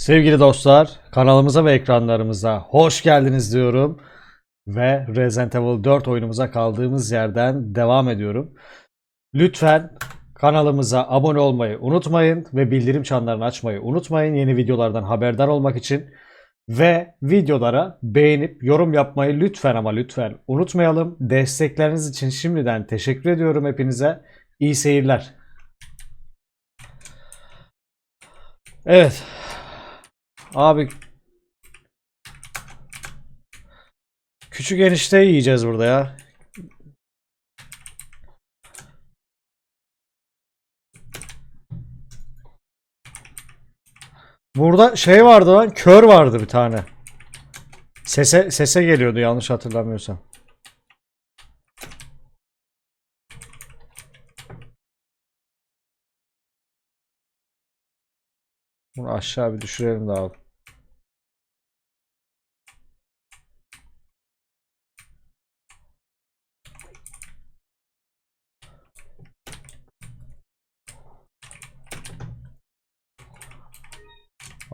Sevgili dostlar, kanalımıza ve ekranlarımıza hoş geldiniz diyorum. Ve Resident Evil 4 oyunumuza kaldığımız yerden devam ediyorum. Lütfen kanalımıza abone olmayı unutmayın ve bildirim çanlarını açmayı unutmayın yeni videolardan haberdar olmak için. Ve videolara beğenip yorum yapmayı lütfen ama lütfen unutmayalım. Destekleriniz için şimdiden teşekkür ediyorum hepinize. İyi seyirler. Evet. Abi küçük enişte yiyeceğiz burada ya. Burada şey vardı lan kör vardı bir tane. Sese sese geliyordu yanlış hatırlamıyorsam. Bunu aşağı bir düşürelim de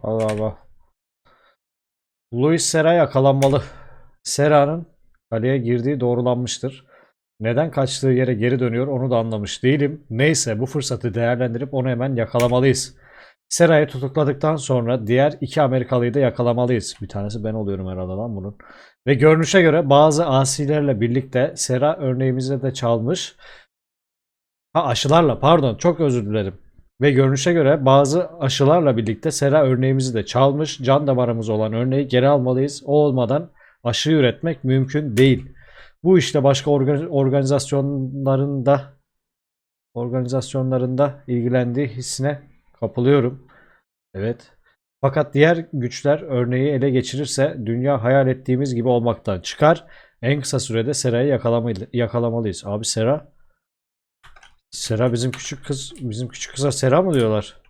Allah Allah. Luis Sera yakalanmalı. Sera'nın kaleye girdiği doğrulanmıştır. Neden kaçtığı yere geri dönüyor onu da anlamış değilim. Neyse bu fırsatı değerlendirip onu hemen yakalamalıyız. Sera'yı tutukladıktan sonra diğer iki Amerikalıyı da yakalamalıyız. Bir tanesi ben oluyorum herhalde lan bunun. Ve görünüşe göre bazı asilerle birlikte Sera örneğimizi de çalmış. Ha aşılarla pardon çok özür dilerim. Ve görünüşe göre bazı aşılarla birlikte sera örneğimizi de çalmış. Can damarımız olan örneği geri almalıyız. O olmadan aşı üretmek mümkün değil. Bu işte başka orga- organizasyonlarında organizasyonlarında ilgilendiği hissine kapılıyorum. Evet. Fakat diğer güçler örneği ele geçirirse dünya hayal ettiğimiz gibi olmaktan çıkar. En kısa sürede Sera'yı yakalamalı- yakalamalıyız. Abi Sera Sera bizim küçük kız, bizim küçük kıza Sera mı diyorlar?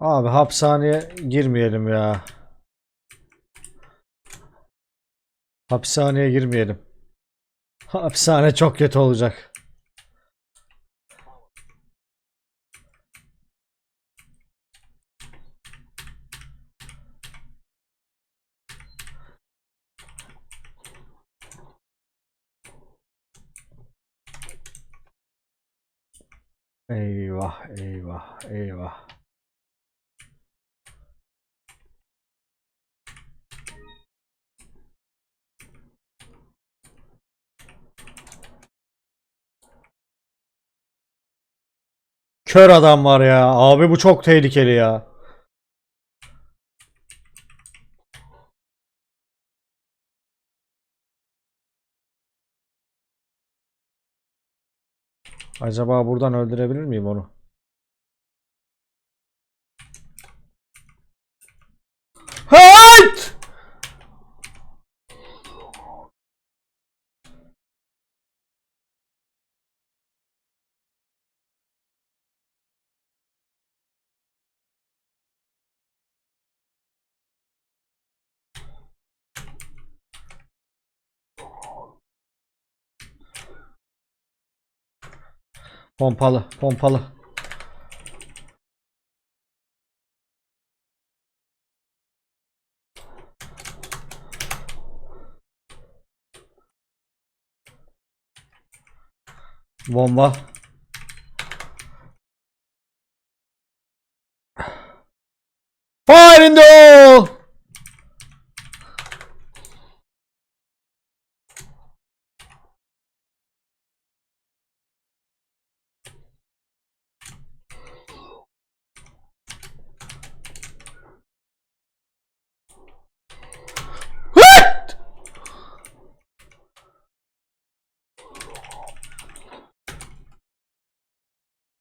Abi hapishaneye girmeyelim ya. Hapishaneye girmeyelim. Hapishane çok kötü olacak. Eyvah, eyvah, eyvah. Kör adam var ya. Abi bu çok tehlikeli ya. Acaba buradan öldürebilir miyim onu? Pompalı, pompalı. Bomba. Fire in the hole!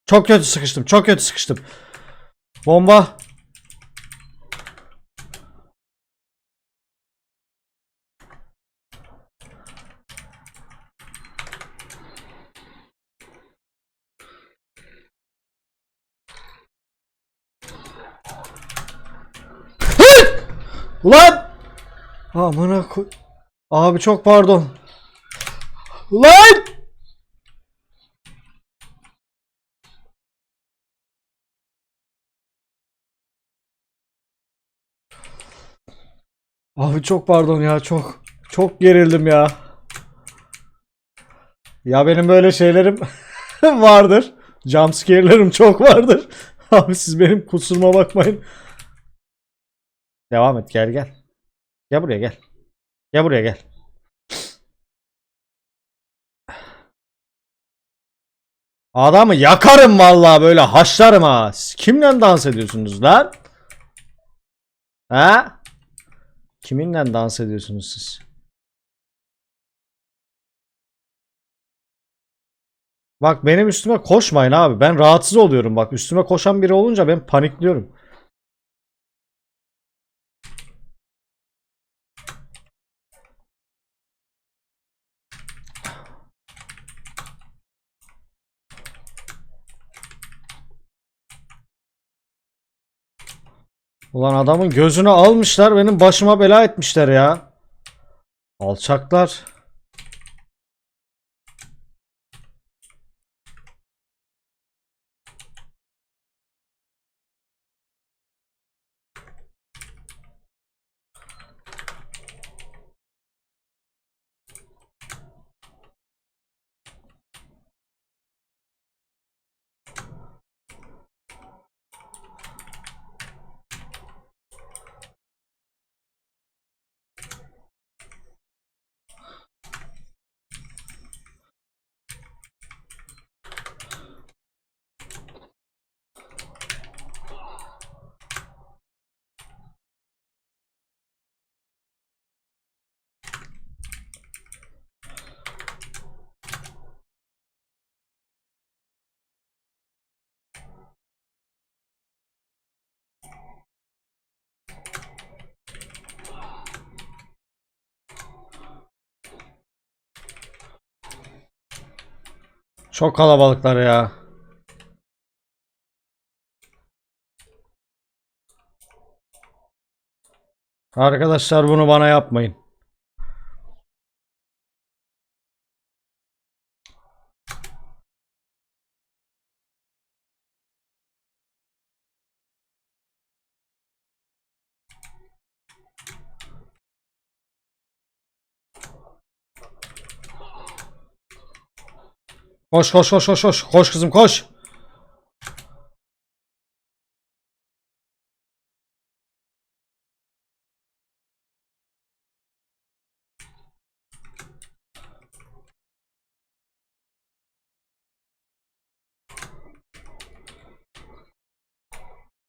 Çok kötü sıkıştım. Çok kötü sıkıştım. Bomba. Ulan! Amına koy. Abi çok pardon. Lan! Abi çok pardon ya çok çok gerildim ya. Ya benim böyle şeylerim vardır. Jumpscare'lerim çok vardır. Abi siz benim kusuruma bakmayın. Devam et gel gel. Gel buraya gel. Gel buraya gel. Adamı yakarım vallahi böyle haşlarım ha. Siz kimle dans ediyorsunuz lan? Ha? Kiminle dans ediyorsunuz siz? Bak benim üstüme koşmayın abi. Ben rahatsız oluyorum bak. Üstüme koşan biri olunca ben panikliyorum. Ulan adamın gözünü almışlar benim başıma bela etmişler ya. Alçaklar. Çok kalabalıklar ya. Arkadaşlar bunu bana yapmayın. Koş koş koş koş koş. Koş kızım koş.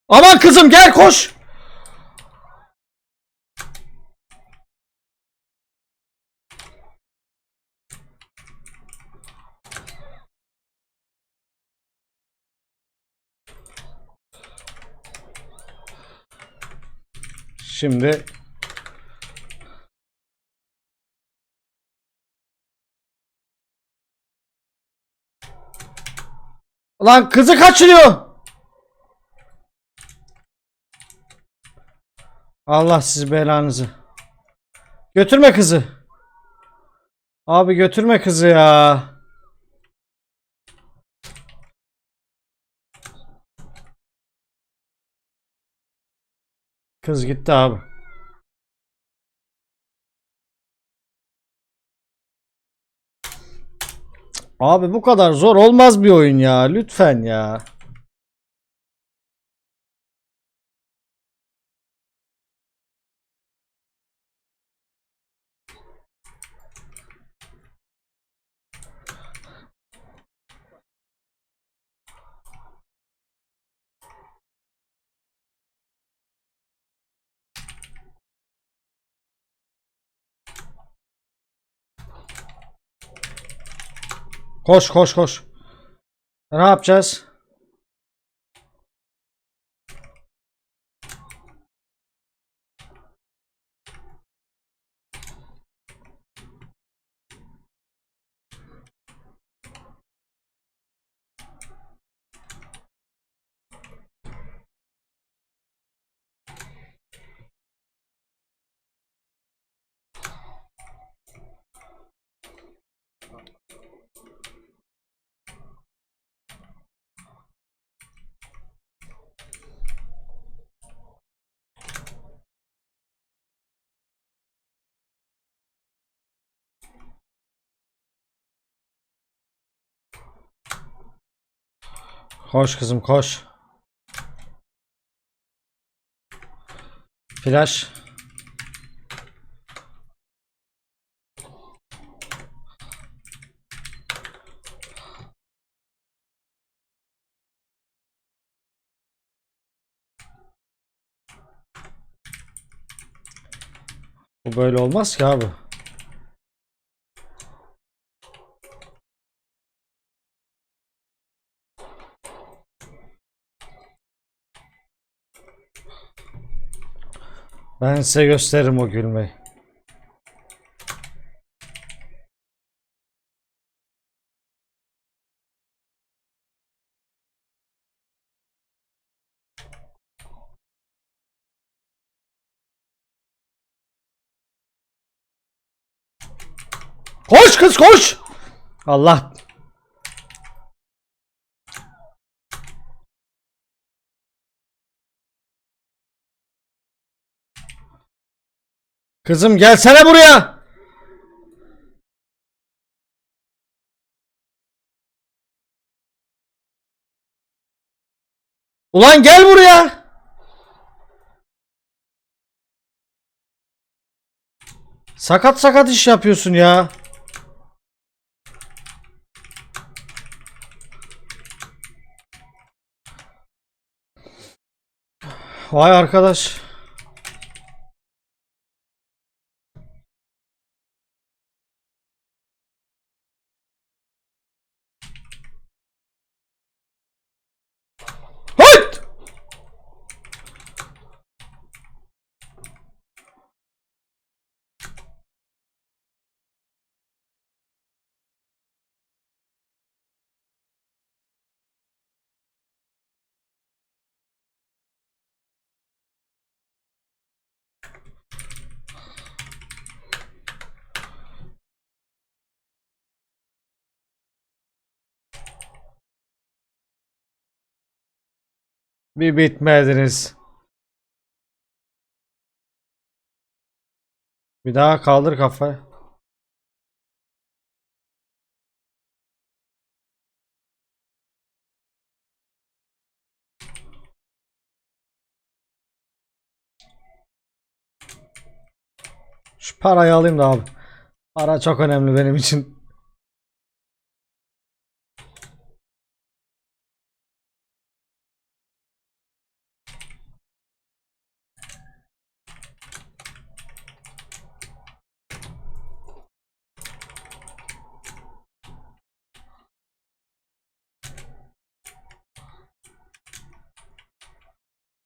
Aman kızım gel koş. Şimdi Lan kızı kaçırıyor. Allah siz belanızı. Götürme kızı. Abi götürme kızı ya. Kız gitti abi. Abi bu kadar zor olmaz bir oyun ya. Lütfen ya. Koş koş koş. Ne yapacağız? Koş kızım koş. Flash. Bu böyle olmaz ki abi. Ben size gösteririm o gülmeyi. Koş kız koş. Allah. Kızım gelsene buraya. Ulan gel buraya. Sakat sakat iş yapıyorsun ya. Vay arkadaş. Bir bitmediniz. Bir daha kaldır kafayı. Şu parayı alayım da abi. Para çok önemli benim için.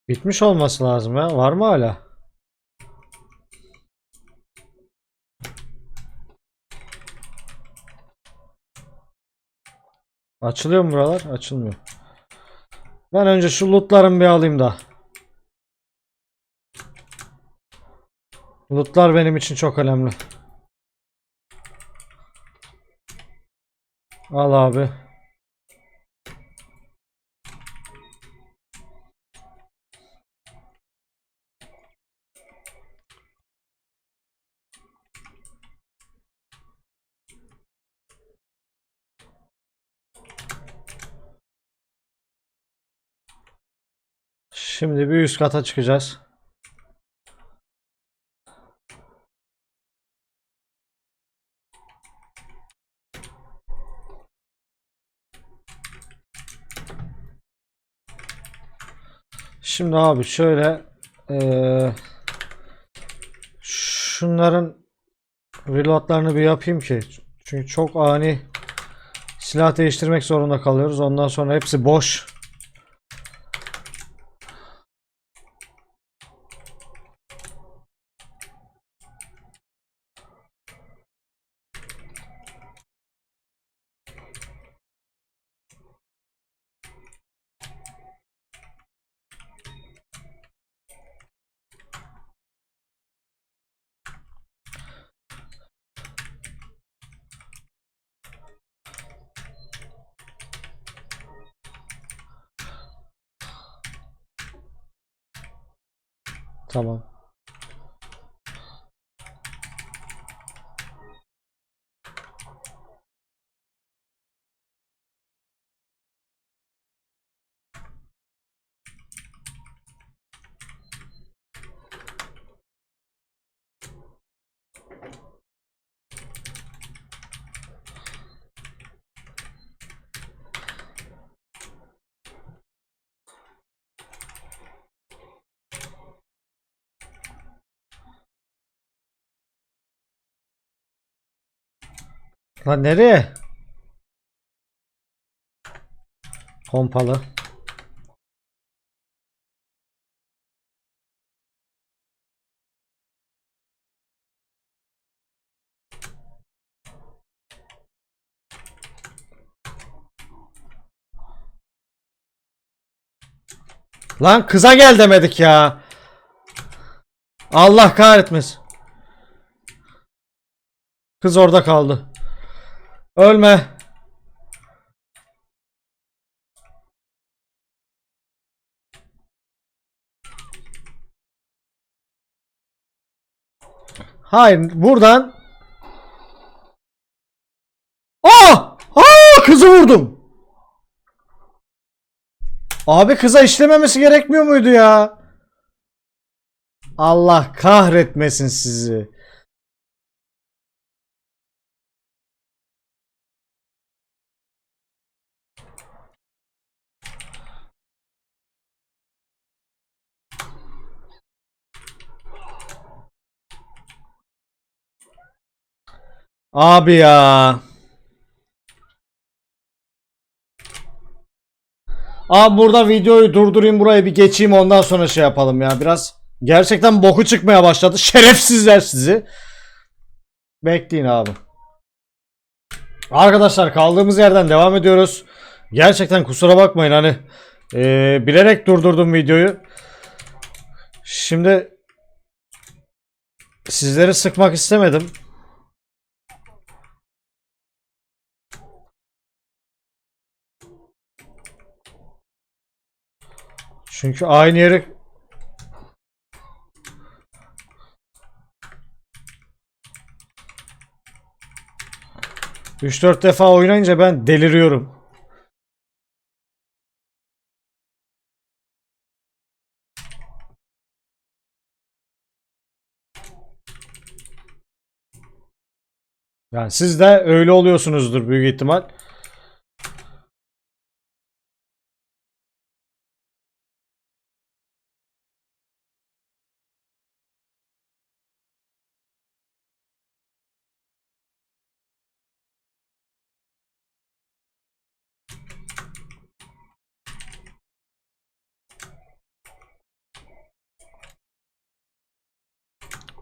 Bitmiş olması lazım ya. Var mı hala? Açılıyor mu buralar? Açılmıyor. Ben önce şu lootlarımı bir alayım da. Lootlar benim için çok önemli. Al abi. Şimdi bir üst kata çıkacağız. Şimdi abi şöyle eee, şunların reloadlarını bir yapayım ki çünkü çok ani silah değiştirmek zorunda kalıyoruz. Ondan sonra hepsi boş. Tamam. Lan nereye? Pompalı. Lan kıza gel demedik ya. Allah kahretmesin. Kız orada kaldı. Ölme. Hayır buradan. Aa! Aa! Kızı vurdum. Abi kıza işlememesi gerekmiyor muydu ya? Allah kahretmesin sizi. Abi ya. Abi burada videoyu durdurayım burayı bir geçeyim ondan sonra şey yapalım ya biraz. Gerçekten boku çıkmaya başladı. Şerefsizler sizi. Bekleyin abi. Arkadaşlar kaldığımız yerden devam ediyoruz. Gerçekten kusura bakmayın hani eee, bilerek durdurdum videoyu. Şimdi sizleri sıkmak istemedim. Çünkü aynı yeri Üç dört defa oynayınca ben deliriyorum. Yani siz de öyle oluyorsunuzdur büyük ihtimal.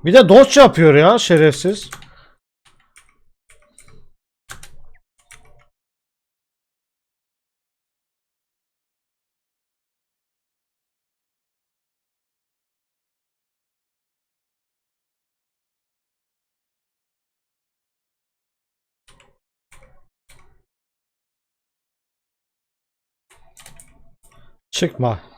Bir de dodge yapıyor ya şerefsiz. Çıkma.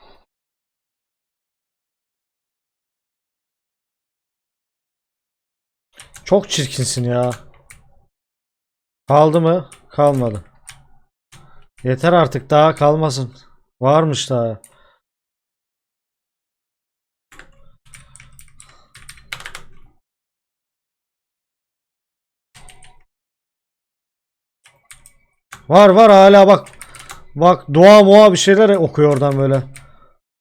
Çok çirkinsin ya. Kaldı mı? Kalmadı. Yeter artık daha kalmasın. Varmış daha. Var var hala bak. Bak dua muha bir şeyler okuyor oradan böyle.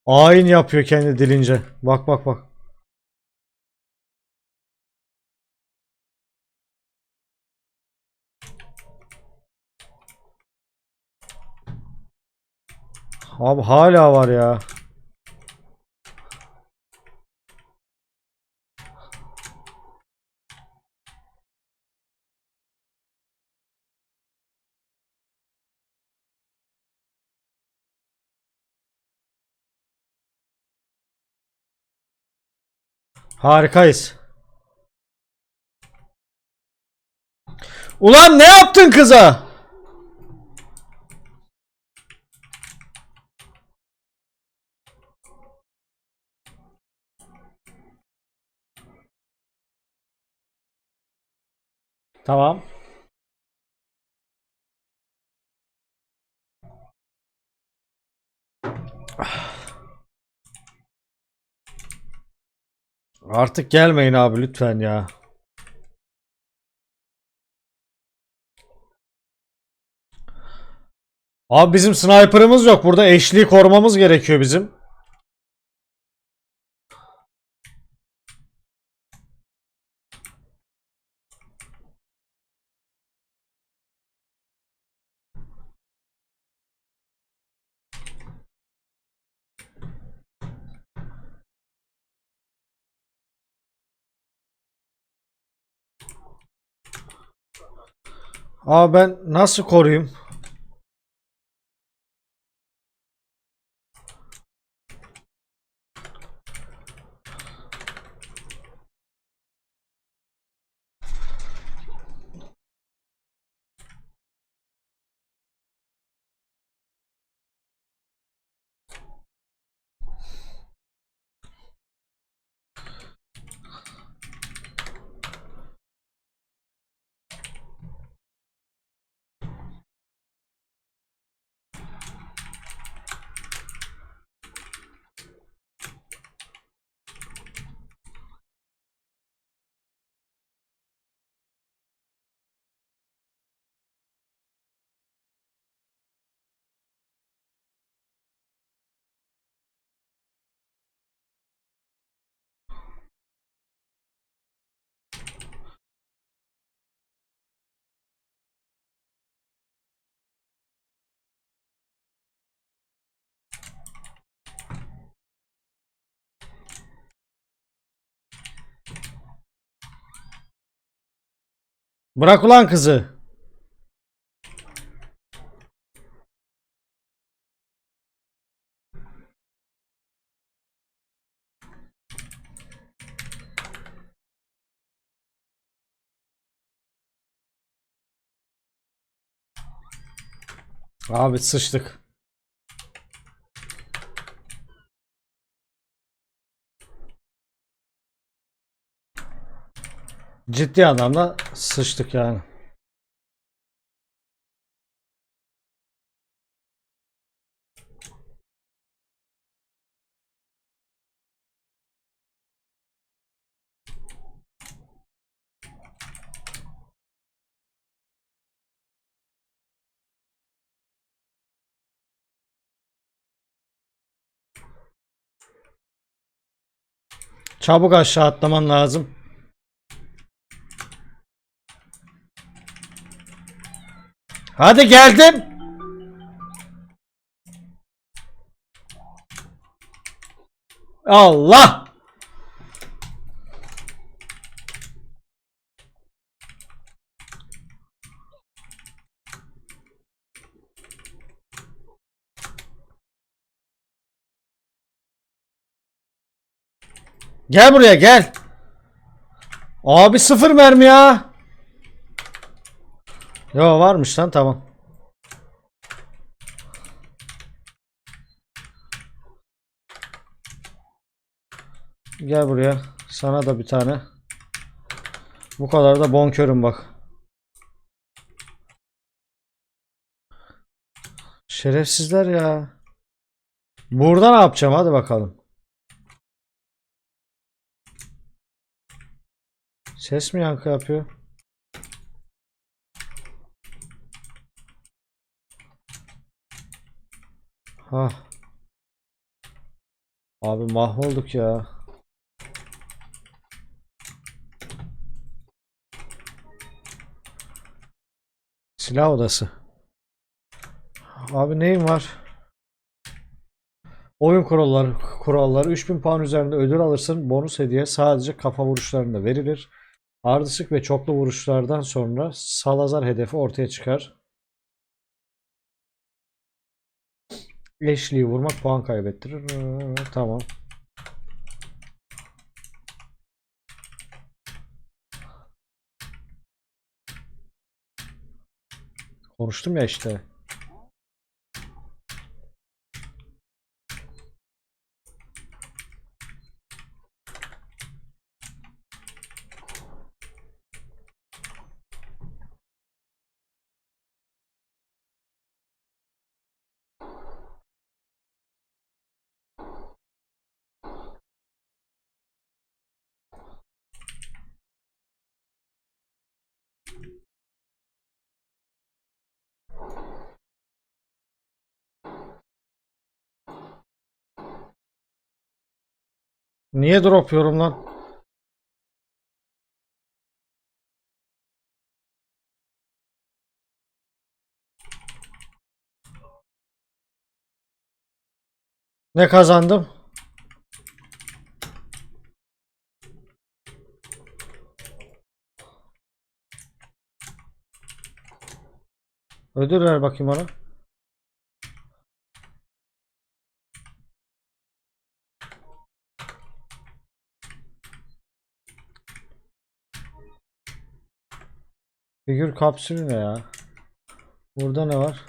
Ayin yapıyor kendi dilince. Bak bak bak. Abi hala var ya. Harikayız. Ulan ne yaptın kıza? Tamam. Artık gelmeyin abi lütfen ya. Abi bizim sniper'ımız yok. Burada eşliği korumamız gerekiyor bizim. Aa ben nasıl koruyayım? Bırak ulan kızı. Abi sıçtık. Ciddi anlamda sıçtık yani. Çabuk aşağı atlaman lazım. Hadi geldim. Allah. Gel buraya gel. Abi sıfır mermi ya. Yo varmış lan tamam. Gel buraya. Sana da bir tane. Bu kadar da bonkörüm bak. Şerefsizler ya. Burada ne yapacağım hadi bakalım. Ses mi yankı yapıyor? Ha. Abi mahvolduk ya. Silah odası. Abi neyim var? Oyun kuralları, kuralları 3000 puan üzerinde ödül alırsın. Bonus hediye sadece kafa vuruşlarında verilir. Ardışık ve çoklu vuruşlardan sonra Salazar hedefi ortaya çıkar. Eşliği vurmak puan kaybettirir. Ee, Tamam. Konuştum ya işte. Niye drop yorum lan? Ne kazandım? Ödül ver bakayım ona. Figür kapsülü ne ya? Burada ne var?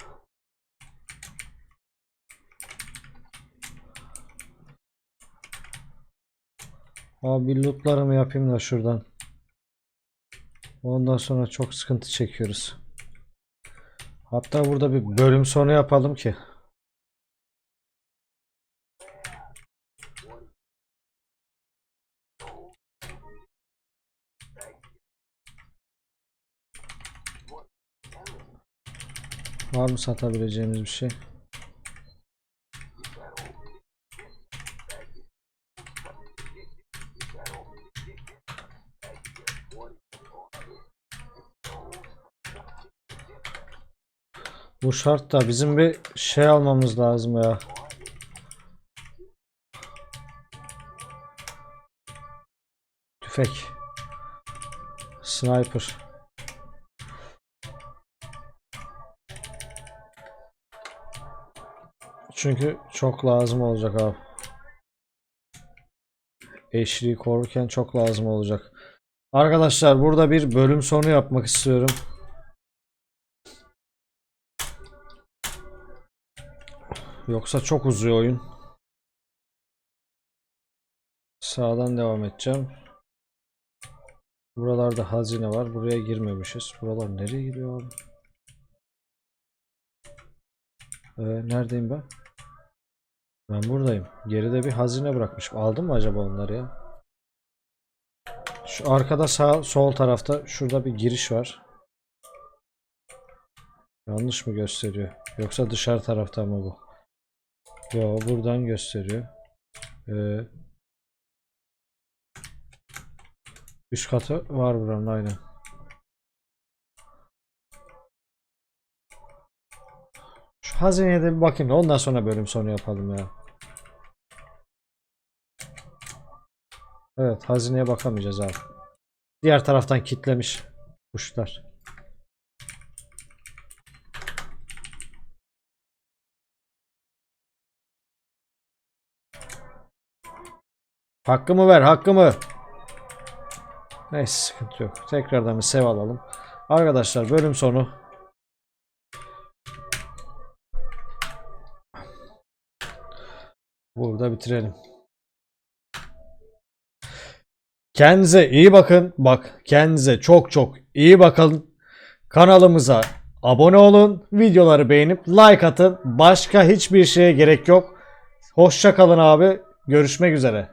Abi lootlarımı yapayım da şuradan. Ondan sonra çok sıkıntı çekiyoruz. Hatta burada bir bölüm sonu yapalım ki. Var mı satabileceğimiz bir şey? Bu şart da bizim bir şey almamız lazım ya. Tüfek. Sniper. Çünkü çok lazım olacak abi. Eşliği korurken çok lazım olacak. Arkadaşlar burada bir bölüm sonu yapmak istiyorum. Yoksa çok uzuyor oyun. Sağdan devam edeceğim. Buralarda hazine var. Buraya girmemişiz. Buralar nereye gidiyor? Ee, neredeyim ben? Ben buradayım. Geride bir hazine bırakmışım. Aldım mı acaba onları ya? Şu arkada sağ sol tarafta şurada bir giriş var. Yanlış mı gösteriyor? Yoksa dışarı tarafta mı bu? Yo buradan gösteriyor. Ee, üst katı var buranın aynen. Hazineye de bir bakayım da ondan sonra bölüm sonu yapalım ya. Evet hazineye bakamayacağız abi. Diğer taraftan kitlemiş kuşlar. Hakkımı ver hakkımı. Neyse sıkıntı yok. Tekrardan bir sev alalım. Arkadaşlar bölüm sonu. Burada bitirelim. Kendinize iyi bakın. Bak kendinize çok çok iyi bakın. Kanalımıza abone olun. Videoları beğenip like atın. Başka hiçbir şeye gerek yok. Hoşça kalın abi. Görüşmek üzere.